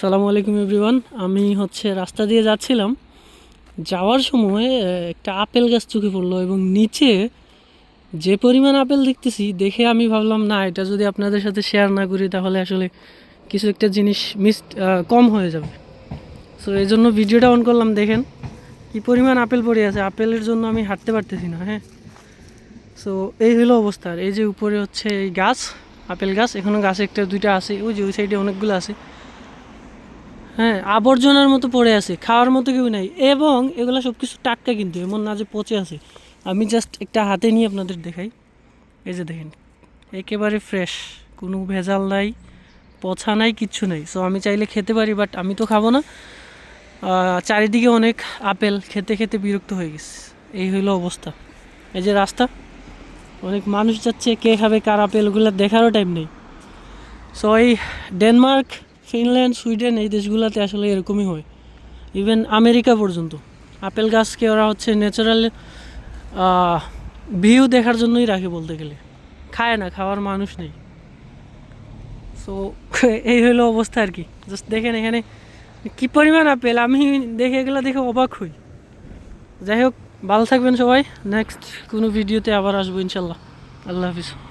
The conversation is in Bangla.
আসসালামু আলাইকুম এভরিওয়ান। আমি হচ্ছে রাস্তা দিয়ে যাচ্ছিলাম। যাওয়ার সময় একটা আপেল গাছ চোখে পড়ল এবং নিচে যে পরিমাণ আপেল দেখতেছি, দেখে আমি ভাবলাম, না, এটা যদি আপনাদের সাথে শেয়ার না করি, তাহলে আসলে কিছু একটা জিনিস মিস কম হয়ে যাবে। সো এই জন্য ভিডিওটা অন করলাম, দেখেন কি পরিমাণ আপেল পড়ে আছে। আপেলের জন্য আমি হাঁটতে পারতেছি না হ্যাঁ। সো এই হলো অবস্থা। এই যে উপরে হচ্ছে এই গাছ, আপেল গাছ এখনও গাছ একটা দুইটা আছে, ওই যে ওই সাইডে অনেকগুলো আছে। হ্যাঁ আবর্জনার মতো পড়ে আছে, খাওয়ার মতো কেউ নাই। এবং এগুলো সব কিছু টাটকা কিন্তু, এমন না যে পচে আছে। আমি জাস্ট একটা হাতে নিয়ে আপনাদের দেখাই। এই যে দেখেন, একেবারে ফ্রেশ কোনো ভেজাল নাই পচা নাই, কিচ্ছু নাই। সো আমি চাইলে খেতে পারি বাট আমি তো খাব না। চারিদিকে অনেক আপেল, খেতে খেতে বিরক্ত হয়ে গেছে। এই হইল অবস্থা। এই যে রাস্তা, অনেক মানুষ যাচ্ছে, কে খাবে, কার আপেলগুলো দেখারও টাইম নেই। সো এই ডেনমার্ক ফিনল্যান্ড, সুইডেন এই দেশগুলোতে আসলে এরকমই হয়। ইভেন আমেরিকা পর্যন্ত। আপেল গাছকে ওরা হচ্ছে ন্যাচারাল ভিউ দেখার জন্যই রাখে বলতে গেলে। খায় না, খাওয়ার মানুষ নেই। সো এই হলো অবস্থা আর কি। জাস্ট দেখেন এখানে কী পরিমাণ আপেল। আমি দেখে এগুলো দেখে অবাক হই। যাই হোক, ভালো থাকবেন সবাই। নেক্সট কোনো ভিডিওতে আবার আসব ইনশাল্লাহ। আল্লাহ হাফিজ।